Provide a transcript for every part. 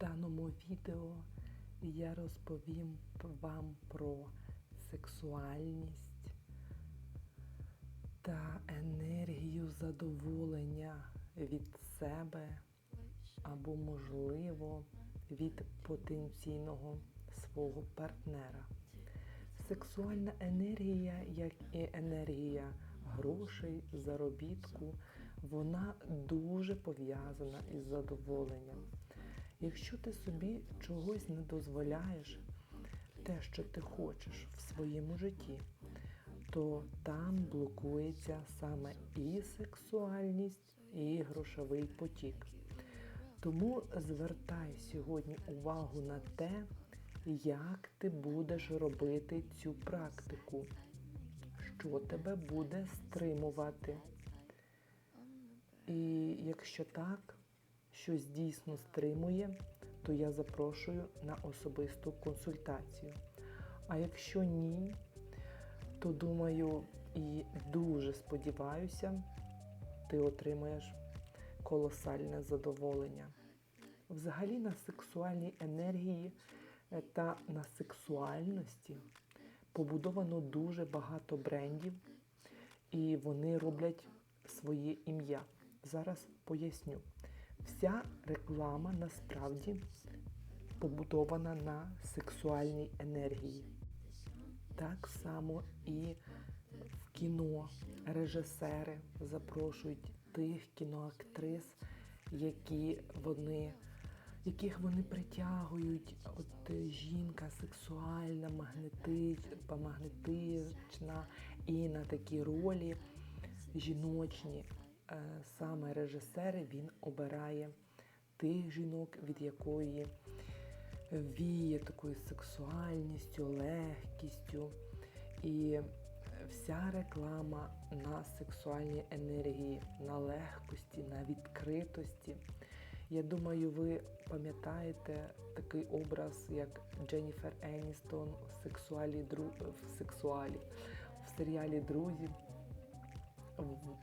даному відео я розповім вам про сексуальність та енергію задоволення від себе або, можливо, від потенційного свого партнера. Сексуальна енергія, як і енергія грошей, заробітку, вона дуже пов'язана із задоволенням. Якщо ти собі чогось не дозволяєш, те, що ти хочеш в своєму житті, то там блокується саме і сексуальність, і грошовий потік. Тому звертай сьогодні увагу на те, як ти будеш робити цю практику, що тебе буде стримувати. І якщо так, щось дійсно стримує, то я запрошую на особисту консультацію. А якщо ні, то думаю і дуже сподіваюся, ти отримаєш колосальне задоволення. Взагалі на сексуальній енергії е, та на сексуальності побудовано дуже багато брендів, і вони роблять своє ім'я. Зараз поясню. Вся реклама насправді побудована на сексуальній енергії. Так само і в кіно режисери запрошують тих кіноактрис, які вони, яких вони притягують. От е, жінка сексуальна, магнетична і на такі ролі жіночні. Е, Саме режисери він обирає тих жінок, від якої віє такою сексуальністю, легкістю. І вся реклама на сексуальній енергії, на легкості, на відкритості. Я думаю, ви пам'ятаєте такий образ, як Дженніфер Еністон в сексуалі в сексуалі в серіалі Друзі.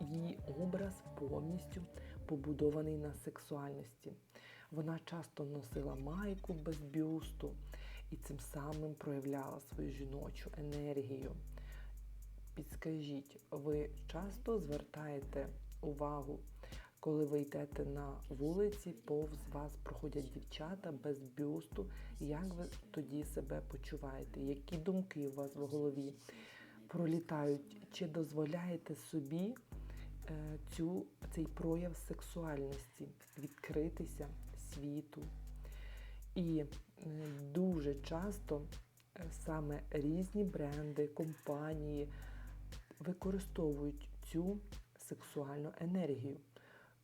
Її образ повністю побудований на сексуальності. Вона часто носила майку без бюсту і цим самим проявляла свою жіночу енергію. Підскажіть, ви часто звертаєте увагу, коли ви йдете на вулиці, повз вас проходять дівчата без бюсту, як ви тоді себе почуваєте? Які думки у вас в голові пролітають? Чи дозволяєте собі е, цю, цей прояв сексуальності відкритися світу? І е, дуже часто е, саме різні бренди, компанії використовують цю сексуальну енергію.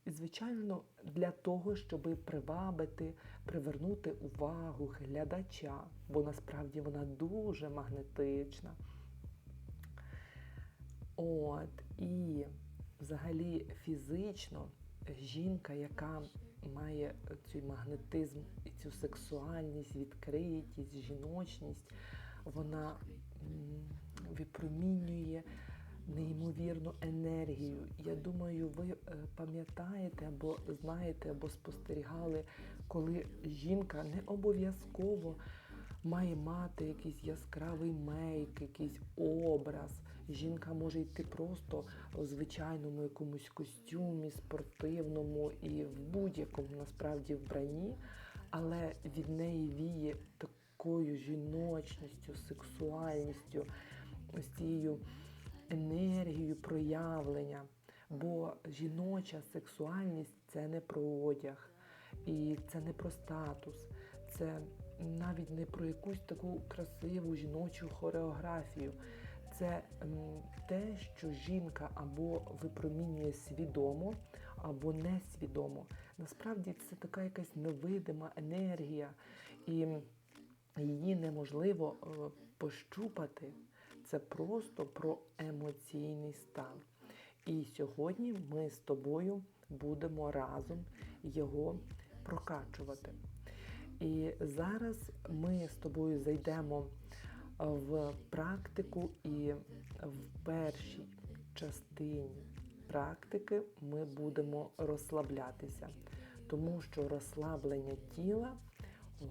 І, звичайно, для того, щоб привабити, привернути увагу глядача, бо насправді вона дуже магнетична. От, і взагалі фізично жінка, яка має цей магнетизм і цю сексуальність, відкритість, жіночність, вона випромінює неймовірну енергію. Я думаю, ви е, пам'ятаєте або знаєте, або спостерігали, коли жінка не обов'язково має мати якийсь яскравий мейк, якийсь образ. Жінка може йти просто у звичайному якомусь костюмі, спортивному і в будь-якому насправді вбранні, але від неї віє такою жіночністю, сексуальністю, ось цією енергією проявлення. Бо жіноча сексуальність це не про одяг, і це не про статус, це навіть не про якусь таку красиву жіночу хореографію. Це те, що жінка або випромінює свідомо, або несвідомо. Насправді це така якась невидима енергія, і її неможливо е, пощупати. Це просто про емоційний стан. І сьогодні ми з тобою будемо разом його прокачувати. І зараз ми з тобою зайдемо в практику, і в першій частині практики ми будемо розслаблятися, тому що розслаблення тіла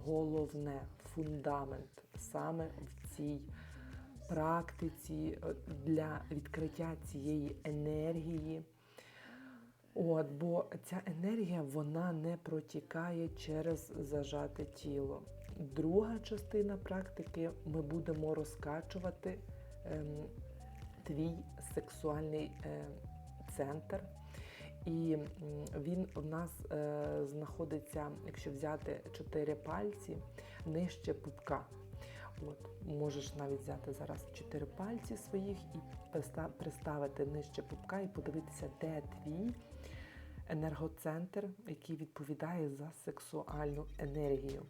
головне фундамент саме в цій практиці е, для відкриття цієї енергії. От, бо ця енергія вона не протікає через зажате тіло. Друга частина практики ми будемо розкачувати ем, твій сексуальний е, центр. І він в нас е, знаходиться, якщо взяти чотири пальці нижче пупка. От, можеш навіть взяти зараз чотири пальці своїх і приста- приставити нижче пупка і подивитися, де твій енергоцентр, який відповідає за сексуальну енергію.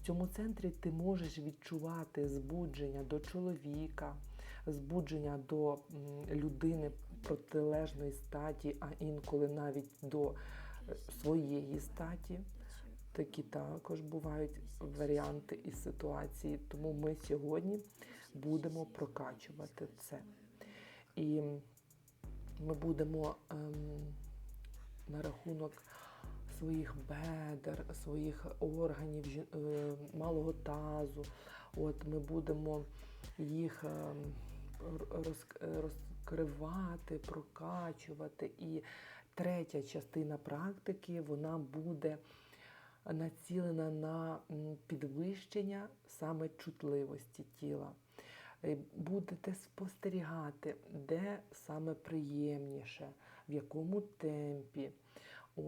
В цьому центрі ти можеш відчувати збудження до чоловіка, збудження до людини протилежної статі, а інколи навіть до е, своєї статі. Такі також бувають варіанти і ситуації. Тому ми сьогодні будемо прокачувати це. І ми будемо ем, на рахунок своїх бедер, своїх органів, е, малого тазу. От ми будемо їх роз- е, розкривати, прокачувати. І третя частина практики вона буде націлена на підвищення саме чутливості тіла. Е, Будете спостерігати, де саме приємніше, в якому темпі.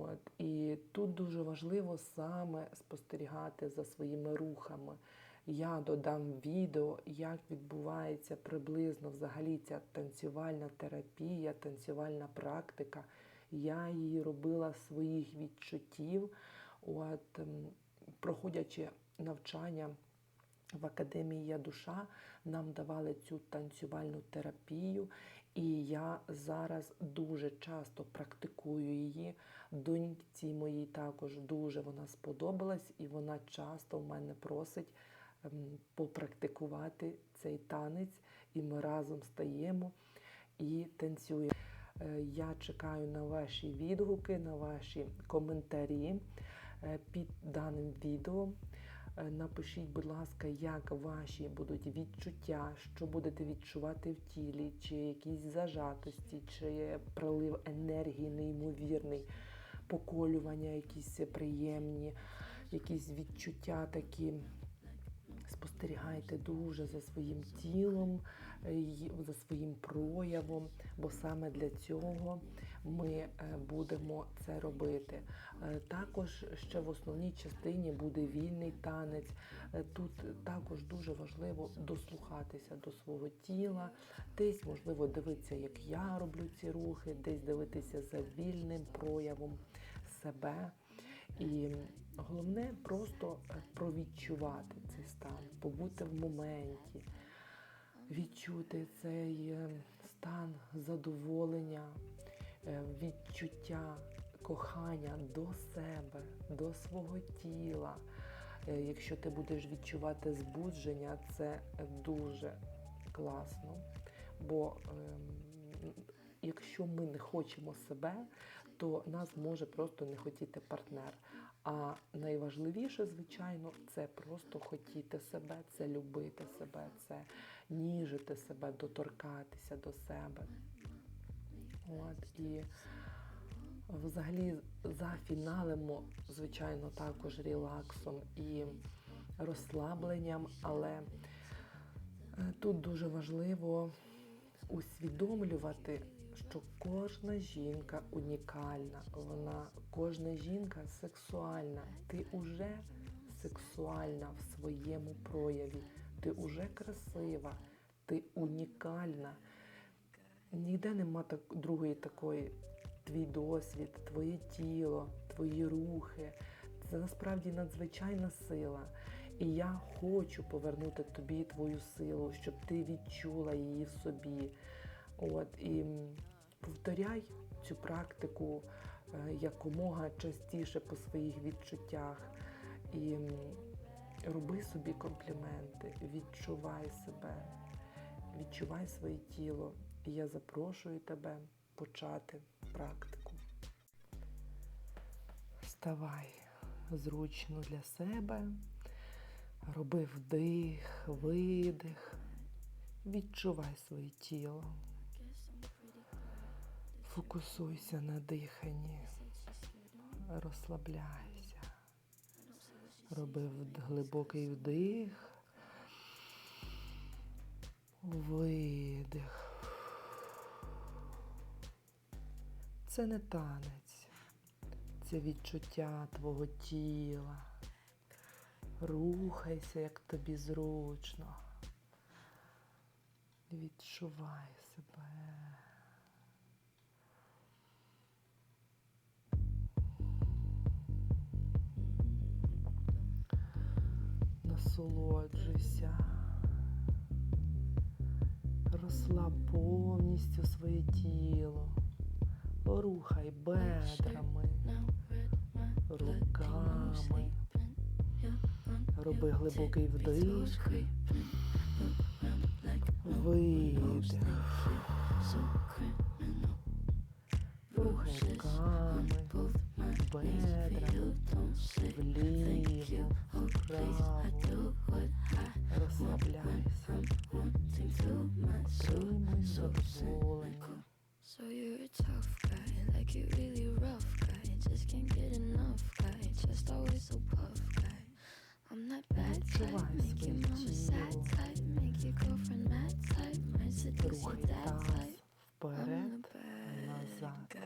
От. І тут дуже важливо саме спостерігати за своїми рухами. Я додам відео, як відбувається приблизно взагалі ця танцювальна терапія, танцювальна практика. Я її робила своїх відчуттів. От, ем, проходячи навчання в академії Я душа, нам давали цю танцювальну терапію, і я зараз дуже часто практикую її. Доньці моїй також дуже вона сподобалась, і вона часто в мене просить ем, попрактикувати цей танець, і ми разом стаємо і танцюємо. Е, Я чекаю на ваші відгуки, на ваші коментарі е, під даним відео. Е, Напишіть, будь ласка, як ваші будуть відчуття, що будете відчувати в тілі, чи якісь зажатості, чи прилив енергії неймовірний, поколювання, якісь приємні, якісь відчуття такі. Спостерігайте дуже за своїм тілом, е, за своїм проявом, бо саме для цього ми е, будемо це робити. Е, Також ще в основній частині буде вільний танець. Е, Тут також дуже важливо дослухатися до свого тіла, десь можливо дивитися, як я роблю ці рухи, десь дивитися за вільним проявом себе. І головне просто провідчувати цей стан, побути в моменті, відчути цей стан задоволення, відчуття кохання до себе, до свого тіла. Е, Якщо ти будеш відчувати збудження, це дуже класно. Бо ем, якщо ми не хочемо себе, то нас може просто не хотіти партнер. А найважливіше, звичайно, це просто хотіти себе, це любити себе, це ніжити себе, доторкатися до себе. От, і взагалі зафіналимо, звичайно, також релаксом і розслабленням, але е, тут дуже важливо усвідомлювати, що кожна жінка унікальна, вона кожна жінка сексуальна. Ти уже сексуальна в своєму прояві, ти уже красива, ти унікальна. Ніде нема так, другої такої. Твій досвід, твоє тіло, твої рухи. Це насправді надзвичайна сила. І я хочу повернути тобі твою силу, щоб ти відчула її в собі. От, і повторяй цю практику е, якомога частіше по своїх відчуттях. І роби собі компліменти, відчувай себе, відчувай своє тіло. І я запрошую тебе почати практику. Вставай зручно для себе, Роби вдих, видих. Відчувай своє тіло. Фокусуйся на диханні. Розслабляйся. Роби глибокий вдих. Видих. Це не танець, це відчуття твого тіла. Рухайся, як тобі зручно. Відчувай себе. Насолоджуйся. Розслаб повністю своє тіло. Рухай бедрами, руками. Роби глибокий вдих, видих. Рухай руками, бедрами, вліво, вправо. Розслабляйся. Отримуй задоволення. So you're a tough guy, like you really rough guy. Just can't get enough guy, just always so puff guy. I'm that bad type, make your mama sad type, make your girlfriend mad type, might seduce your dad type. Вперед, назад,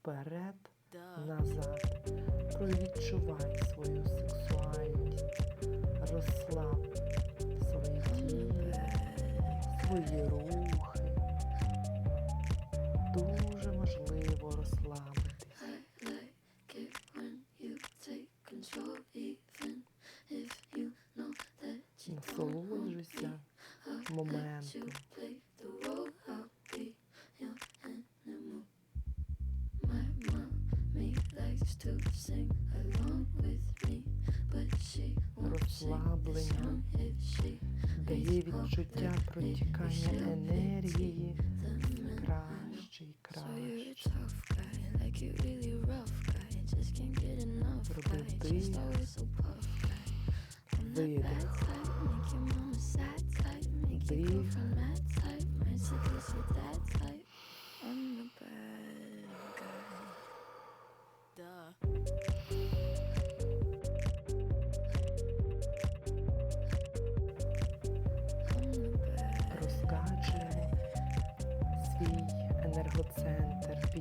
вперед, назад. Провідчувай свою сексуальність. Розслаб своє тіло, свої рухи. Дає відчуття протікання енергії краще і краще. tough guy, like you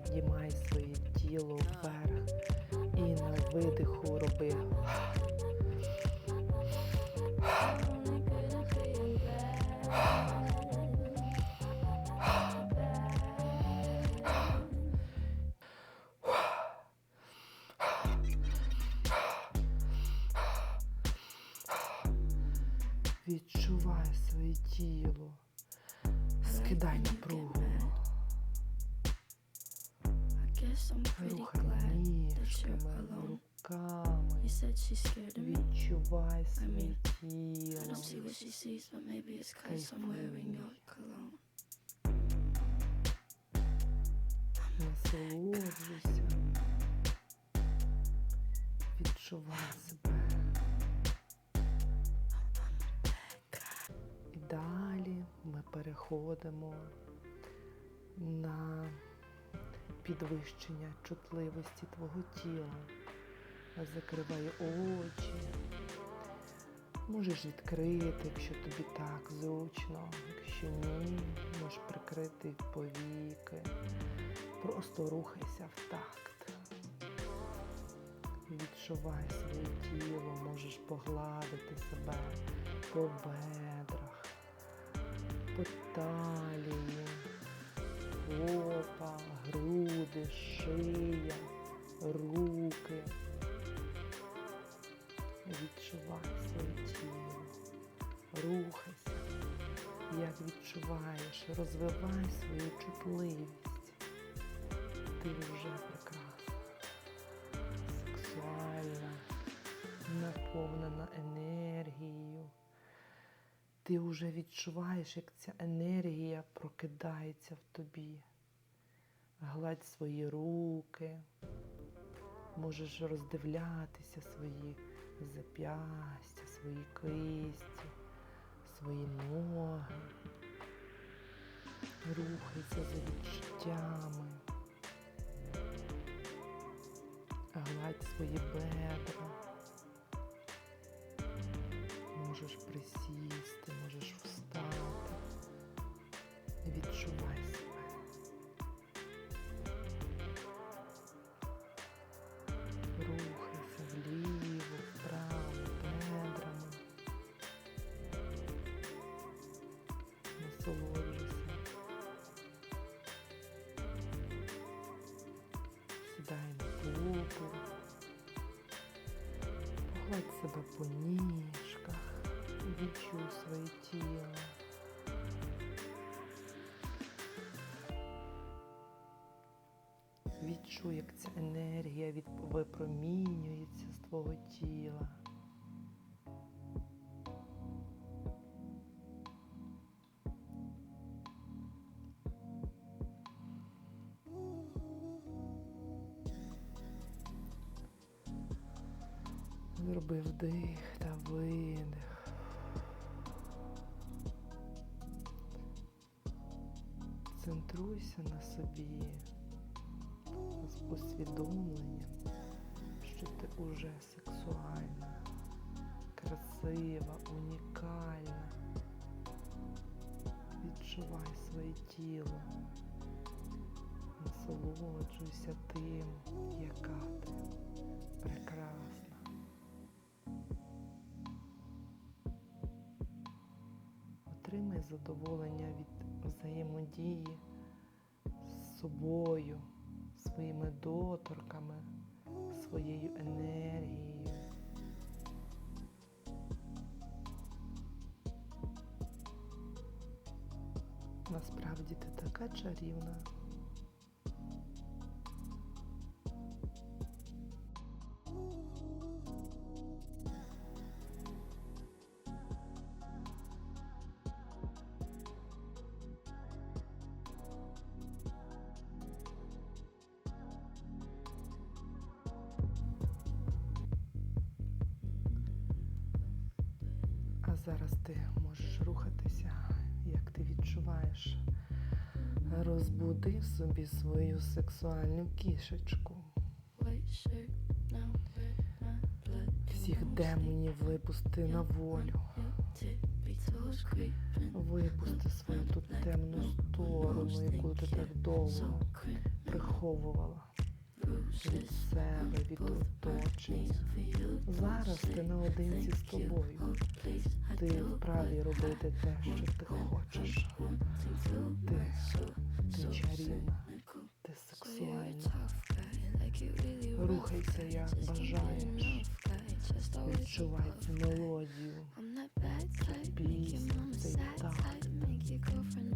піднімай своє тіло вверх і на видиху роби. She sees, but maybe it's cause I'm wearing your cologne. Насолоджуйся. Відчувай себе. І далі ми переходимо на підвищення чутливості твого тіла. Закривай очі. Можеш відкрити, якщо тобі так зручно. Якщо ні, можеш прикрити повіки. Просто рухайся в такт. Відчувай своє тіло, можеш погладити себе по бедрах, по талії, попа, груди, шия, руки. Відчувай своє тіло, рухайся, як відчуваєш, розвивай свою чутливість. Ти вже прекрасна, сексуальна, наповнена енергією. Ти вже відчуваєш, як ця енергія прокидається в тобі. Гладь свої руки, можеш роздивлятися свої зап'ястя, свої кисті, свої ноги. Рухайся за відчуттями. Гладь свої бедра. Можеш присісти, можеш встати. Відчувай Погладь себе по ніжках. Відчуй своє тіло. Відчуй, як ця енергія випромінюється з твого тіла. Центруйся на собі з усвідомленням, що ти уже сексуальна, красива, унікальна. Відчувай своє тіло, насолоджуйся тим, яка ти прекрасна. Отримай задоволення від взаємодії собою, своїми доторками, своєю енергією. Насправді ти така чарівна. Собі свою сексуальну кішечку. Всіх демонів випусти на волю. Випусти свою ту темну сторону, яку ти так довго приховувала від себе, від оточення. Зараз ти наодинці з тобою. Ти вправі робити те, що ти хочеш. Ти, ти чарівна, сексуальна. Рухайся, як бажаєш. Відчувай цю мелодію. Mama цей такт. type, make your girlfriend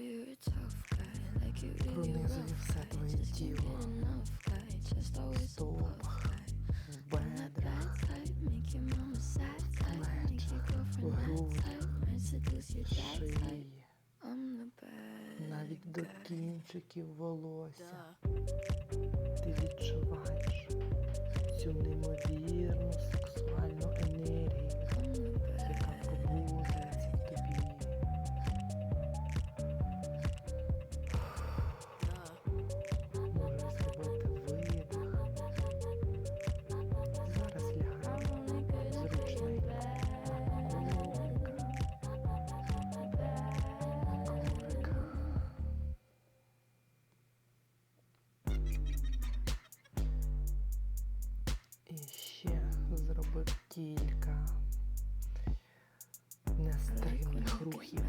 you're a tough guy, like you really пронизує rough все guy. твоє Just can't тіло. До кінчиків волосся. Ти відчуваєш цю неймовірну рухів.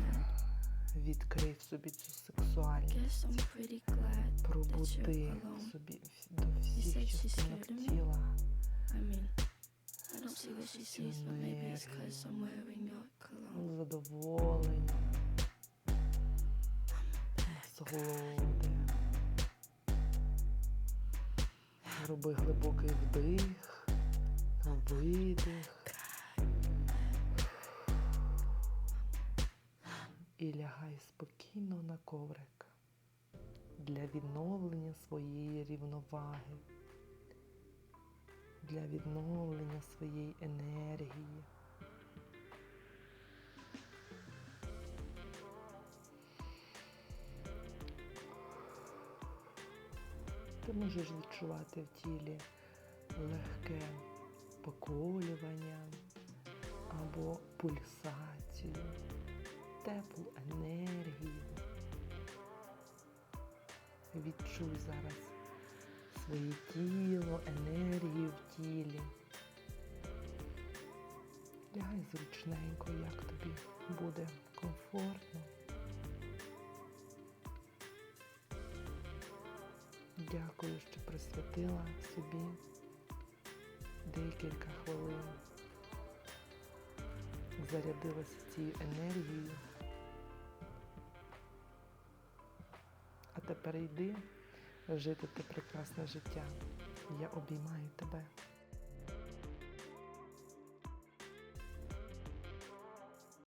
Відкрив собі цю сексуальність. Пробуди собі до всіх частинок тіла. Задоволення, насолоди. Роби глибокий вдих, видих. І лягай спокійно на коврик для відновлення своєї рівноваги, для відновлення своєї енергії. Ти можеш відчувати в тілі легке поколювання або пульсацію, теплу енергію. Відчуй зараз своє тіло, енергію в тілі. Лягай зручненько, як тобі буде комфортно. Дякую, що присвятила собі декілька хвилин. Зарядилася цією енергією. А тепер йди жити те прекрасне життя. Я обіймаю тебе.